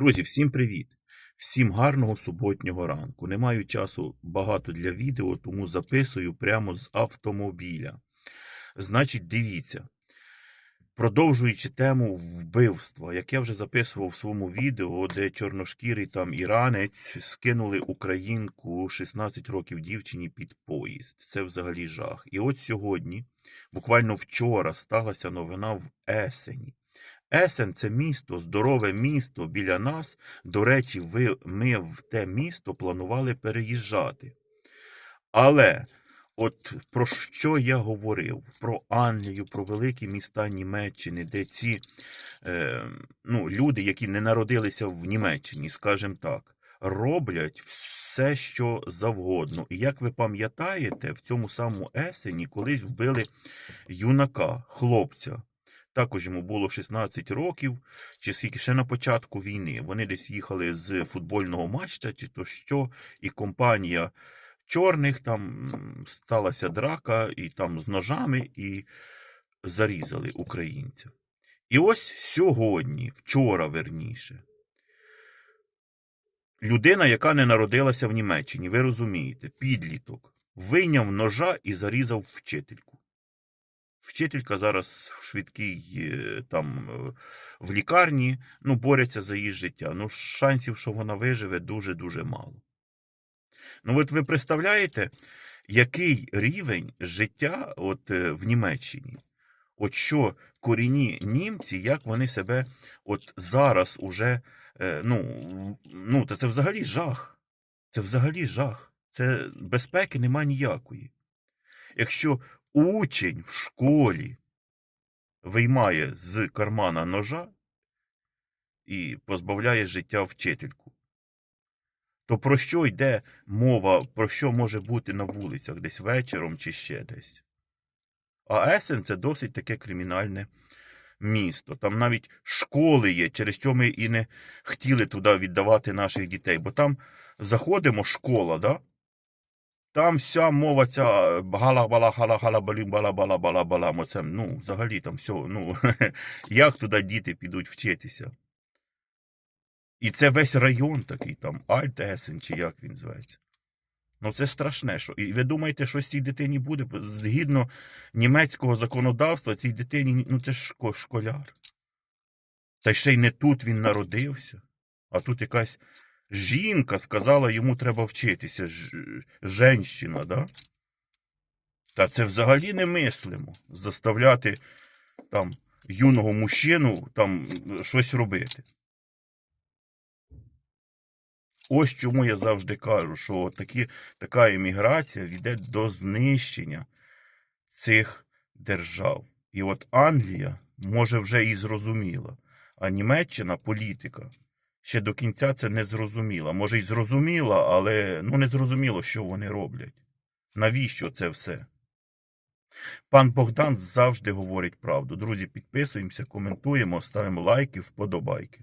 Друзі, всім привіт! Всім гарного суботнього ранку. Не маю часу багато для відео, тому записую прямо з автомобіля. Значить, дивіться. Продовжуючи тему вбивства, як я вже записував в своєму відео, де чорношкірий там іранець скинули українку 16 років дівчині під поїзд. Це взагалі жах. І от сьогодні, буквально вчора, сталася новина в Есені. Есен це місто, здорове місто біля нас. До речі, ви, ми в те місто планували переїжджати. Але от про що я говорив? Про Англію, про великі міста Німеччини, де ці е, ну, люди, які не народилися в Німеччині, скажімо так, роблять все, що завгодно. І як ви пам'ятаєте, в цьому самому Есені колись вбили юнака, хлопця. Також йому було 16 років, чи скільки ще на початку війни. Вони десь їхали з футбольного матча, чи то що, і компанія чорних там сталася драка, і там з ножами, і зарізали українця. І ось сьогодні, вчора верніше, людина, яка не народилася в Німеччині, ви розумієте, підліток, вийняв ножа і зарізав вчительку. Вчителька зараз в швидкій е, там е, в лікарні, ну, борються за її життя. Ну, шансів, що вона виживе, дуже-дуже мало. Ну, от ви представляєте, який рівень життя от, е, в Німеччині? От що корінні німці, як вони себе от зараз уже, ну, ну, це взагалі жах. Це взагалі жах. Це безпеки нема ніякої. Якщо учень в школі виймає з кармана ножа і позбавляє життя вчительку, то про що йде мова, про що може бути на вулицях десь вечором чи ще десь? А Есен це досить таке кримінальне місто. Там навіть школи є, через що ми і не хотіли туди віддавати наших дітей. Бо там заходимо, школа, да? Там вся мова ця гала бала гала гала балім бала бала бала бала Оце, ну, взагалі там все, ну, як туди діти підуть вчитися? І це весь район такий, там, Альтесен, чи як він зветься. Ну, це страшне. Що... І ви думаєте, що цій дитині буде? Згідно німецького законодавства, цій дитині, ну це ж школяр. Та ще й не тут він народився, а тут якась жінка сказала, йому треба вчитися. Ж... Женщина, да? Та це взагалі не мислимо. Заставляти там юного мужчину там щось робити. Ось чому я завжди кажу, що такі, така еміграція веде до знищення цих держав. І от Англія, може, вже і зрозуміла, а Німеччина політика ще до кінця це не зрозуміла. Може, й зрозуміла, але ну, не зрозуміло, що вони роблять. Навіщо це все? Пан Богдан завжди говорить правду. Друзі, підписуємося, коментуємо, ставимо лайки, вподобайки.